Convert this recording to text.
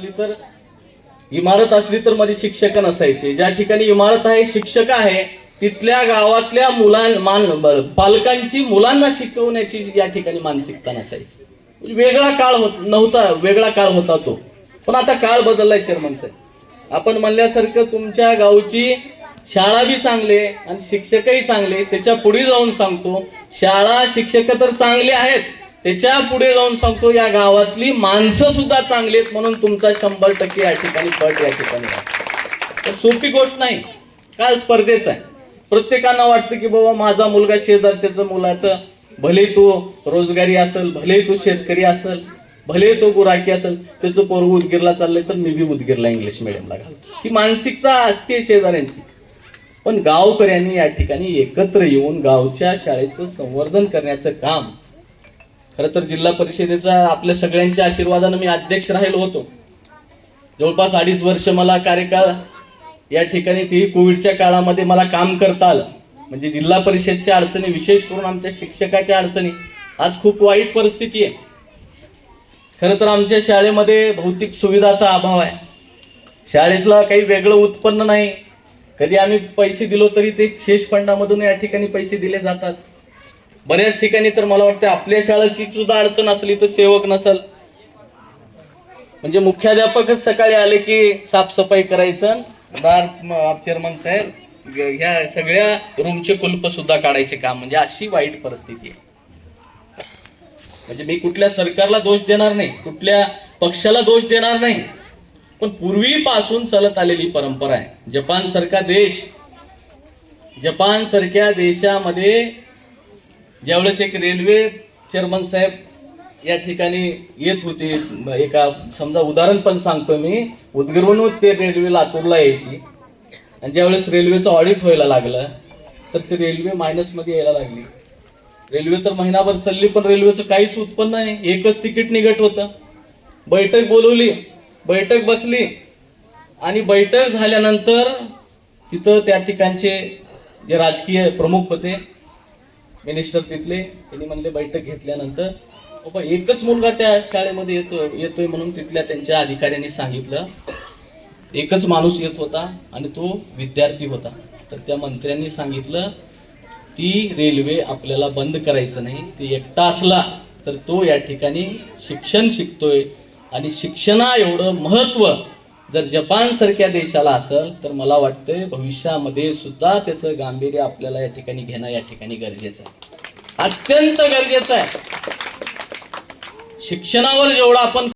असली तर इमारत असली तर मध्ये शिक्षक नसायचे. ज्या ठिकाणी इमारत आहे शिक्षक आहे तिथल्या गावातल्या मुलां मान पालकांची मुलांना शिकवण्याची या ठिकाणी मानसिकता नसायची. म्हणजे वेगळा काळ होत नव्हता वेगळा काळ होता तो. पण आता काळ बदललाय चेअरमन साहेब. आपण म्हणल्यासारखं तुमच्या गावची शाळा बी चांगले आणि शिक्षकही चांगले त्याच्या पुढे जाऊन सांगतो शाळा शिक्षक तर चांगले आहेत. त्याच्या पुढे जाऊन सांगतो या गावातली माणसं सुद्धा चांगली आहेत म्हणून तुमचा शंभर टक्के या ठिकाणी पट या ठिकाणी तर सोपी गोष्ट नाही. काल स्पर्धेच आहे. प्रत्येकांना वाटतं की बाबा माझा मुलगा शेजारच्याचं मुलाचं भले तो रोजगारी असेल भले तो शेतकरी असेल भले तो गुराकी असेल त्याचं पोरग उदगीरला चाललंय तर मी बी उदगीरला इंग्लिश मिडियमला घाल ही मानसिकता असते शेजाऱ्यांची. पण गावकऱ्यांनी या ठिकाणी एकत्र येऊन गावच्या शाळेचं संवर्धन करण्याचं काम खरं तर जिल्हा परिषदेचा आपल्या सगळ्यांच्या आशीर्वादानं मी अध्यक्ष राहिलो होतो. जवळपास अडीच वर्ष मला कार्यकाळ या ठिकाणी ती कोविडच्या काळामध्ये मला काम करता आलं. म्हणजे जिल्हा परिषदच्या अडचणी विशेष करून आमच्या शिक्षकाच्या अडचणी आज खूप वाईट परिस्थिती आहे. खरं तर आमच्या शाळेमध्ये भौतिक सुविधाचा अभाव आहे. शाळेतला काही वेगळं उत्पन्न नाही. कधी आम्ही पैसे दिलो तरी ते शेष फंडामधून या ठिकाणी पैसे दिले जातात. बऱ्याच ठिकाणी तर मला वाटतं आपल्या शाळेची सुद्धा अडचण असली तर सेवक नसल. म्हणजे मुख्याध्यापकच सकाळी आले की साफसफाई करायचं. चेअरमन साहेब ह्या सगळ्या रूमचे कुलप सुद्धा काढायचे काम. म्हणजे अशी वाईट परिस्थिती आहे. म्हणजे मी कुठल्या सरकारला दोष देणार नाही कुठल्या पक्षाला दोष देणार नाही. पण पूर्वीपासून चालत आलेली परंपरा आहे. जपान सारखा देश जपान सारख्या देशामध्ये ज्यावेळेस एक रेल्वे चेअरमन साहेब या ठिकाणी येत होते एका समजा उदाहरण पण सांगतो मी उदगीरवरून ते रेल्वे लातूरला यायची. आणि ज्यावेळेस रेल्वेचं ऑडिट व्हायला लागलं तर ती रेल्वे मायनसमध्ये यायला लागली. रेल्वे तर महिनाभर चालली पण रेल्वेचं काहीच उत्पन्न नाही. एकच तिकीट निघत होतं. बैठक बोलवली बैठक बसली. आणि बैठक झाल्यानंतर तिथं त्या ठिकाणचे जे राजकीय प्रमुख होते मिनिस्टर तिथले त्यांनी म्हणले बैठक घेतल्यानंतर बाबा एकच मुलगा त्या शाळेमध्ये येतो येतोय म्हणून तिथल्या त्यांच्या अधिकाऱ्यांनी सांगितलं. एकच माणूस येत होता आणि तो विद्यार्थी होता. तर त्या मंत्र्यांनी सांगितलं ती रेल्वे आपल्याला बंद करायचं नाही ती एकटा असला तर तो या ठिकाणी शिक्षण शिकतोय आणि शिक्षणा एवढं महत्त्व जर जपान सारख्या देशाला असेल तर मला वाटतंय भविष्यामध्ये सुद्धा त्याचं गांभीर्य आपल्याला या ठिकाणी घेणं या ठिकाणी गरजेचं आहे. अत्यंत गरजेचं आहे. शिक्षणावर जेवढा आपण